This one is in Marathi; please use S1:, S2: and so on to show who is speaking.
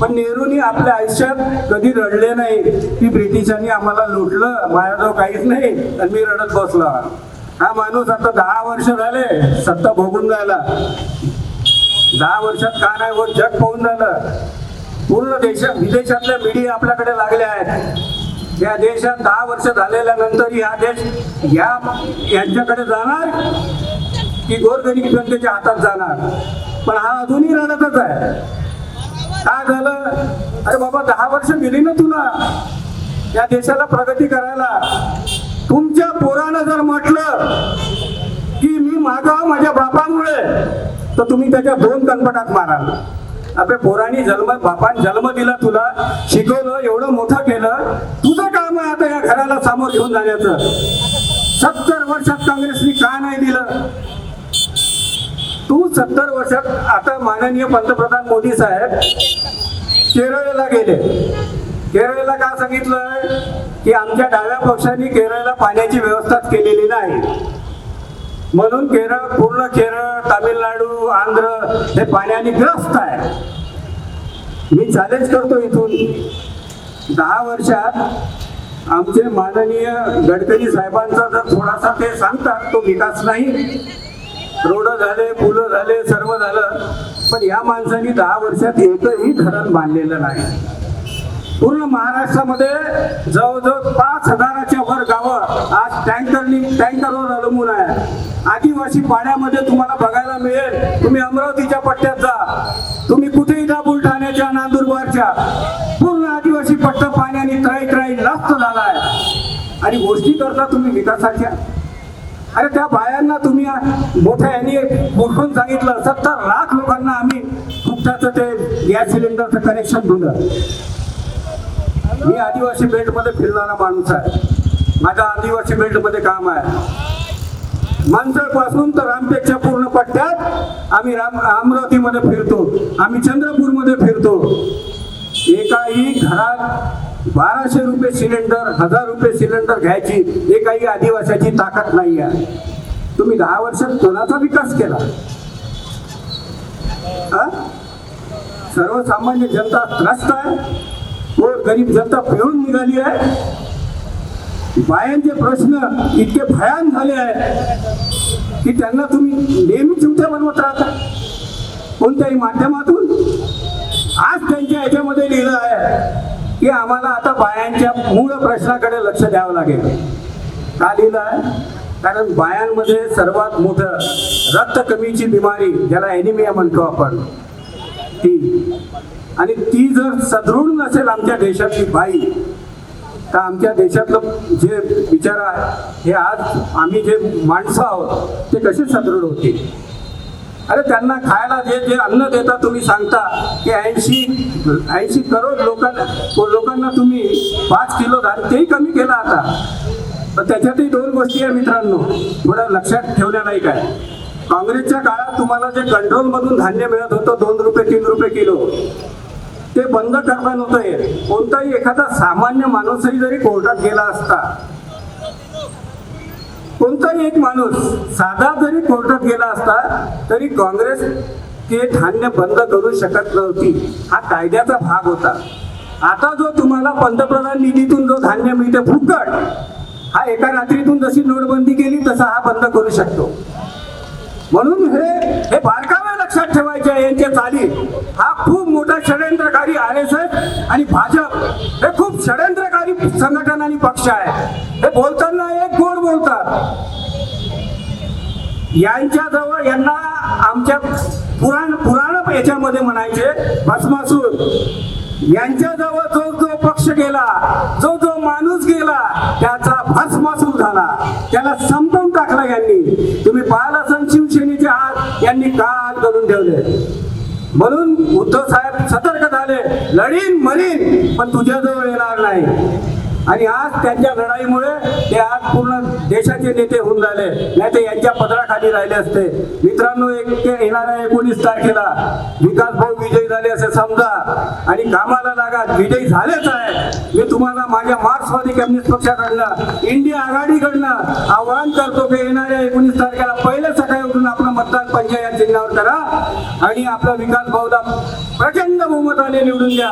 S1: पण नेहरूनी आपल्या आयुष्यात कधी रडले नाही. की ब्रिटिशांनी आम्हाला लुटलं. माझ्याजवळ काहीच नाही. आणि मी रडत बसलो. हा माणूस आता दहा वर्ष झाले सत्ता भोगून जायला दहा वर्षात का नाही होत? जग पाहून झालं पूर्ण देशात विदेशातल्या मीडिया आपल्याकडे लागल्या आहेत. या देशात दहा वर्ष झालेल्या नंतर हा देश या यांच्याकडे जाणार की गोरगरीब जनतेच्या हातात जाणार? पण हा अजूनही रडतच आहे. काय झालं? अरे बाबा दहा वर्ष दिली ना तुला. या देशाला प्रगती करायला. तुमच्या पोरानं जर म्हटलं की मी मागाव माझ्या बापामुळे तर तुम्ही त्याच्या दोन कनपटात माराल. आपल्या पोरांनी जन्म बापान जन्म दिला तुला शिकवलं एवढं मोठं केलं. तुझं काम आहे आता या घराला सामोर घेऊन जाण्याचं. सत्तर वर्षात काँग्रेसनी का नाही दिलं? तू सत्तर वर्षात आता माननीय पंतप्रधान मोदी साहेब केरळला गेले. केरळला का सांगितलं की आमच्या डाव्या पक्षांनी केरळला पाण्याची व्यवस्थाच केलेली नाही. म्हणून केरळ पूर्ण केरळ तामिळनाडू आंध्र हे पाण्याने ग्रस्त आहे. मी चॅलेंज करतो इथून. दहा वर्षात आमचे माननीय गडकरी साहेबांचा जर थोडासा ते सांगतात तो विकास नाही. झाले पुलं झाले सर्व झालं. पण या माणसांनी दहा वर्षात एकही धरण बांधलेलं नाही. पूर्ण महाराष्ट्रामध्ये जवळजवळ पाच हजाराच्या वर गावं आज टँकरनी टँकरवर अवलंबून आहे. आदिवासी पाण्यामध्ये तुम्हाला बघायला मिळेल तुम्ही अमरावतीच्या पट्ट्यात जा. तुम्ही कुठेही जा बुलढाण्याच्या नांदुरबारच्या. पूर्ण आदिवासी पट्टा पाण्याने त्राई त्राई लास्त झाला आहे. आणि गोष्टी करता तुम्ही विकासाच्या. अरे त्या बायांना तुम्ही मोठ्या यांनी मोठून सांगितलं. सत्तर लाख लोकांना आम्ही फुकटाचं ते गॅस सिलेंडरचं कनेक्शन दिलं. मी आदिवासी बेल्टमध्ये फिरणारा माणूस आहे. माझ्या आदिवासी बेल्टमध्ये काम आहे. माणसापासून तर रामटेकच्या पूर्ण पट्ट्यात आम्ही राम अमरावतीमध्ये फिरतो. आम्ही चंद्रपूरमध्ये फिरतो. एकाही घरात बाराशे रुपये सिलेंडर हजार रुपये सिलेंडर घ्यायची हे काही आदिवासाची ताकद नाही आहे तुम्ही दहा वर्षात कोणाचा विकास केला? सर्वसामान्य जनता त्रस्त आहे. व गरीब जनता पिळून निघाली आहे. बायांचे प्रश्न इतके भयान झाले आहेत की त्यांना तुम्ही नेहमी चिवट्या बनवत राहता. कोणत्याही माध्यमातून आज त्यांच्या याच्यामध्ये लिहिलं आहे. की आम्हाला आता बायांच्या मूळ प्रश्नाकडे लक्ष द्यावं लागेल. का लिहिलं कारण बायांमध्ये सर्वात मोठं रक्त कमीची बिमारी ज्याला एनिमिया म्हणतो आपण ती. आणि ती जर सदृढ नसेल आमच्या देशातली बाई तर आमच्या देशातलं जे विचार आहे हे आज आम्ही जे माणसं आहोत ते कसे सदृढ होतील? अरे त्यांना खायला जे जे अन्न देता तुम्ही सांगता की ऐंशी ऐंशी करोड लोकांना लोकांना तुम्ही पाच किलो धान तेही कमी केलं आता. तर त्याच्यातही दोन गोष्टी आहे मित्रांनो थोडं लक्षात ठेवल्या नाही काय. काँग्रेसच्या काळात तुम्हाला जे कंट्रोलमधून धान्य मिळत होतं दोन रुपये तीन रुपये किलो ते बंद करता नव्हतं कोणताही एखादा सामान्य माणूसही जरी कोर्टात गेला असता कोणताही एक माणूस साधा जरी कोर्टात गेला असता तरी काँग्रेस ते धान्य बंद करू शकत नव्हती. हा कायद्याचा भाग होता. आता जो तुम्हाला पंतप्रधान निधीतून जो धान्य मिळते फुकट हा एका रात्रीतून जशी नोटबंदी केली तसा हा बंद करू शकतो. म्हणून हे हे बारकावे चाली. हा खूप मोठा षडयंत्रकारी आर एस एस आणि भाजप. हे खूप षडयंत्रकारी संघटन आणि पक्ष आहे. हे बोलताना एक गोड बोलतात. यांच्याजवळ यांना आमच्या पुराण पुराण याच्यामध्ये म्हणायचे भस्मासूर. यांच्याजवळ जो जो पक्ष गेला जो जो माणूस गेला त्याचा भस्मासूर झाला. त्याला संपवून टाकला यांनी. तुम्ही पाहिलं असेल शिवसेनेचे हात? यांनी काल करून ठेवले. म्हणून उद्धव साहेब सतर्क झाले. लढीन मरीन पण तुझ्याजवळ येणार नाही. आणि आज त्यांच्या लढाईमुळे ते आज पूर्ण देशाचे नेते होऊन झाले नाही ते यांच्या पदराखाली राहिले असते. मित्रांनो एक ते येणाऱ्या एकोणीस तारखेला विकास भाऊ विजयी झाले असे समजा. आणि कामाला लागा विजयी झालेच आहे. मी तुम्हाला माझ्या मार्क्सवादी कम्युनिस्ट पक्षाकडनं इंडिया आघाडीकडनं आवाहन करतो की येणाऱ्या एकोणीस तारखेला पहिले सकाळी उठून आपण मतदान पंचायत चिन्हावर करा आणि आपला विकास भाऊला प्रचंड बहुमताने निवडून द्या.